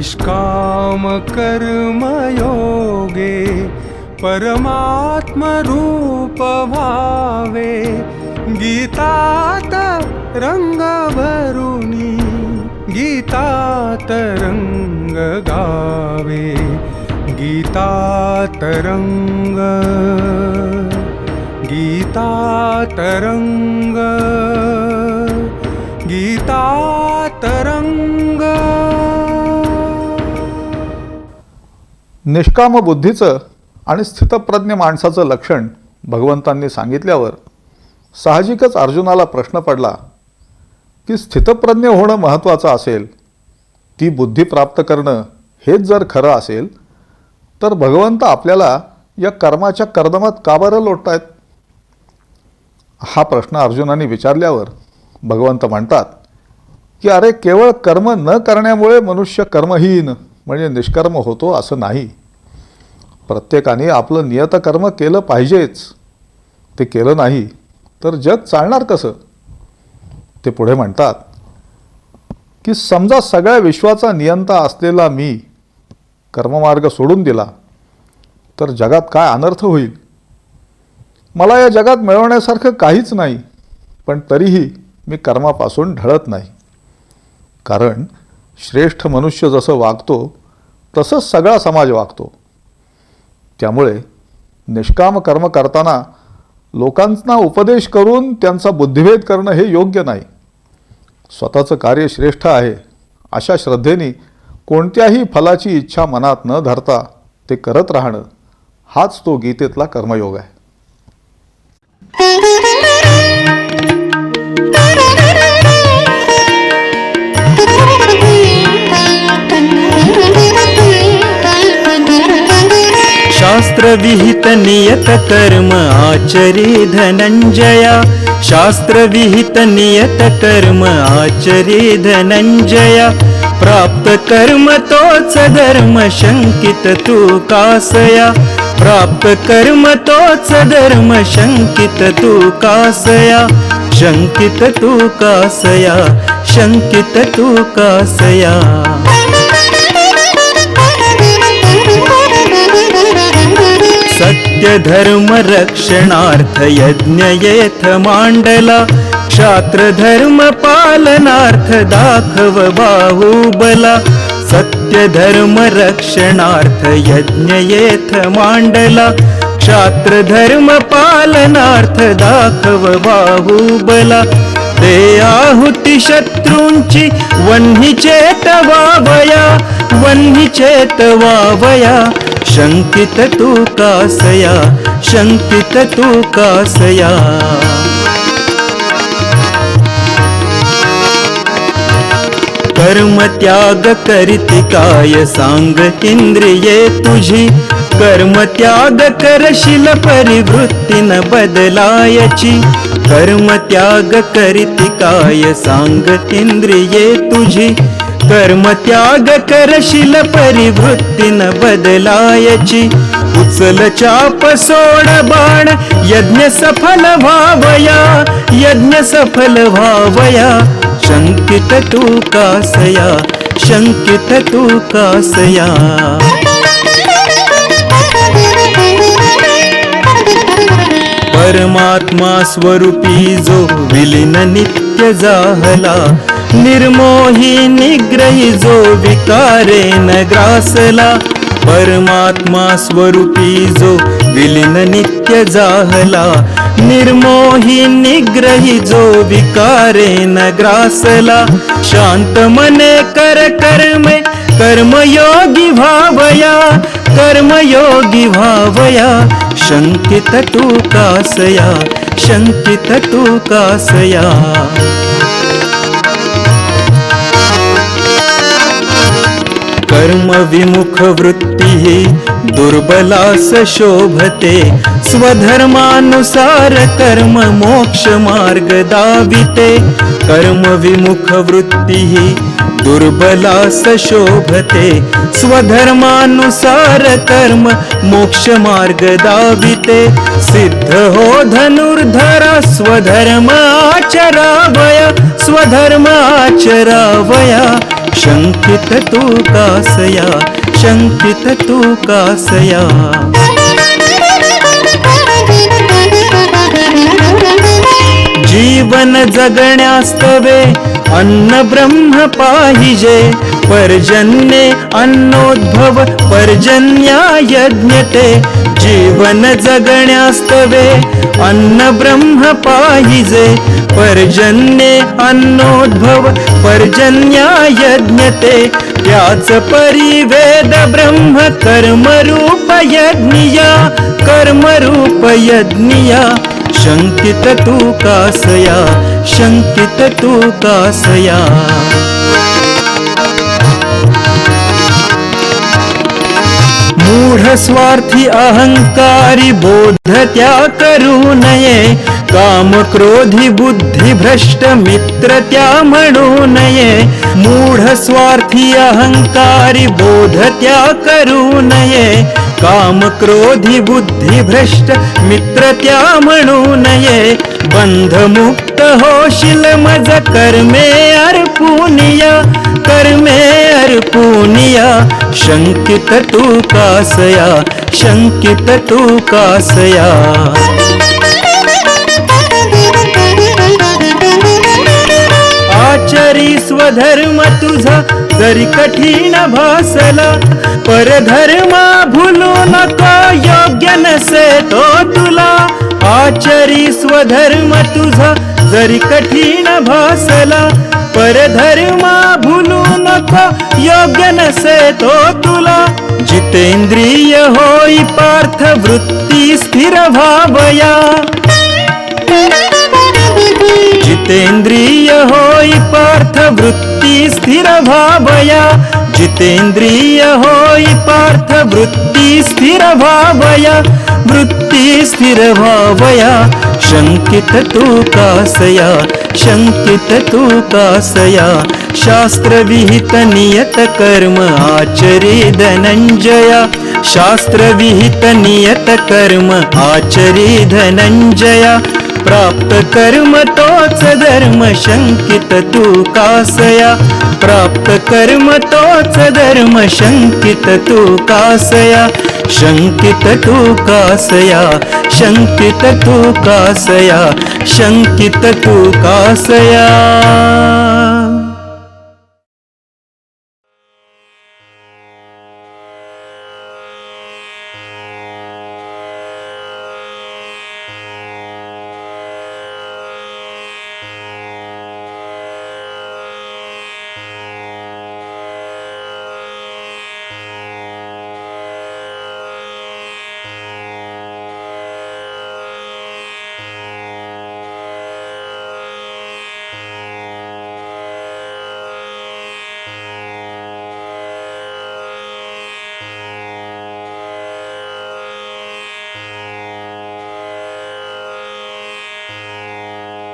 निष्कामकर्मयोगे परमात्मरूपभावे गीतात गीता तरङ्गीता तरङ्गग गावे गीता तरङ्गीता तरङ्गीता निष्काम बुद्धीचं आणि स्थितप्रज्ञ माणसाचं लक्षण भगवंतांनी सांगितल्यावर साहजिकच अर्जुनाला प्रश्न पडला की स्थितप्रज्ञ होणं महत्त्वाचं असेल ती बुद्धी प्राप्त करणं हेच जर खरं असेल तर भगवंत आपल्याला या कर्माच्या कर्दमात का बरं लोटतायत? हा प्रश्न अर्जुनाने विचारल्यावर भगवंत म्हणतात की अरे केवळ कर्म न करण्यामुळे मनुष्य कर्महीन म्हणजे निष्कर्म होतो असं नाही. प्रत्येकाने आपलं नियतकर्म केलं पाहिजेच. ते केलं नाही तर जग चालणार कसं? ते पुढे म्हणतात की समजा सगळ्या विश्वाचा नियंता असलेला मी कर्ममार्ग सोडून दिला तर जगात काय अनर्थ होईल? मला या जगात मिळवण्यासारखं काहीच नाही पण तरीही मी कर्मापासून ढळत नाही. कारण श्रेष्ठ मनुष्य जसं वागतो तसंच सगळा समाज वागतो. त्यामुळे निष्काम कर्म करताना लोकांना उपदेश करून त्यांचा बुद्धिभेद करणं हे योग्य नाही. स्वतःचं कार्य श्रेष्ठ आहे अशा श्रद्धेने कोणत्याही फलाची इच्छा मनात न धरता ते करत राहणं हाच तो गीतेतला कर्मयोग आहे. शास्त्रविहित नियत कर्म आचरी धनंजया शास्त्रविहित नियत कर्म आचरी धनंजया प्राप्त कर्म तोच धर्म शंकित तू कासया प्राप्त कर्म तोच धर्म शंकित तू कासया शंकित तू कासया शंकित तू कासया सत्य धर्म रक्षणार्थ यज्ञ येथ मांडला. क्षात्र धर्म पालनार्थ दाखव बाहुबला. सत्य धर्म रक्षणार्थ यज्ञ येथ मांडला. क्षात्र धर्म पालनार्थ दाखव बाहुबला. ते आहुती शत्रूंची वन्ही चेतवावया वन्ही चेतवावया शंकित तू कासया शंकित तू कासया कर्म त्याग करीती काय सांग इंद्रिये तुझी? कर्म त्याग करशील परिवृत्ती न बदलायची. कर्म त्याग करीती काय सांग इंद्रिये तुझी? कर्म त्याग करशील परिवृत्तीन बदलायची. उचल चाप सोड बाण यज्ञ सफल व्हावया यज्ञ सफल व्हावया. शंकित तू कासया शंकित तू कासया. परमात्मा स्वरूपी जो विलीन नित्य जाहला निर्मोही निग्रही जो विकारे न ग्रासला परमात्मा स्वरूपी जो विलीन नित्य जाहला निर्मोही निग्रही जो विकारे न ग्रासला शांत मने कर कर्मे कर्मयोगी भावया कर्मयोगी भावया शंकित तू कासया शंकित कर्म विमुख वृत्ती दुर्बलास शोभते. स्वधर्मानुसार कर्म मोक्ष मार्ग दाविते. कर्म विमुख वृत्ती दुर्बलास शोभते. स्वधर्मानुसार कर्म मोक्ष मार्ग दाविते. सिद्ध हो धनुर्धरा स्वधर्म आचरावया स्वधर्म आचरावया शंकित तू कासया शंकित तू कासया. जीवन जगण्यास्तवे अन्न ब्रह्म पाहिजे. पर्जन्ये अन्नोद्भव पर्जन्या यज्ञते जीवन जगण्यास्तवे अन्न ब्रह्म पाहिजे पर्जन्ये अन्नोद्भव पर्जन्या यज्ञते त्याच परिवेद ब्रह्म कर्मरूप यज्ञिया कर्मरूप यज्ञिया शंकित तू कासया शंकित तू कासया। मूढ स्वार्थी अहंकारी बोध त्या करू नये. काम क्रोधी बुद्धी भ्रष्ट मित्र त्या म्हणू नये. मूढ स्वार्थी अहंकारी बोध त्या करू नये. काम क्रोधी बुद्धी भ्रष्ट मित्र त्या म्हणू नये. बंध मुक्त होशील मज कर्मे अर्पुनिया. कर्मे अर्पुनिया शंकित तू कासया शंकित तू कासया आचरी स्वधर्म तुझा जरी कठीण भासला। परधर्मा भूलू नका योग्य नसे तो तुला। आचरी स्वधर्म तुझा जरी कठीण भासला। परधर्मा भूलू नको योग्य नसे तो तुला। जितेंद्रिय होई पार्थ वृत्ती स्थिर भावया। जितेंद्रिय होई पार्थ वृत्ती स्थिर भावया। जितेंद्रिय होई पार्थ वृत्ती स्थिर भावया। वृत्ती स्थिर भावया, शंकित तू कासया। शंकित तू कासया नियत कर्म आचरी धनंजया शास्त्रविहित नियत कर्म आचरी धनंजया प्राप्त कर्म तोच धर्म शंकित तू कासया प्राप्त कर्म तोच धर्म शंकित तू कासया शंकित तू कासया शंकित तू कासया शंकित तू कासया.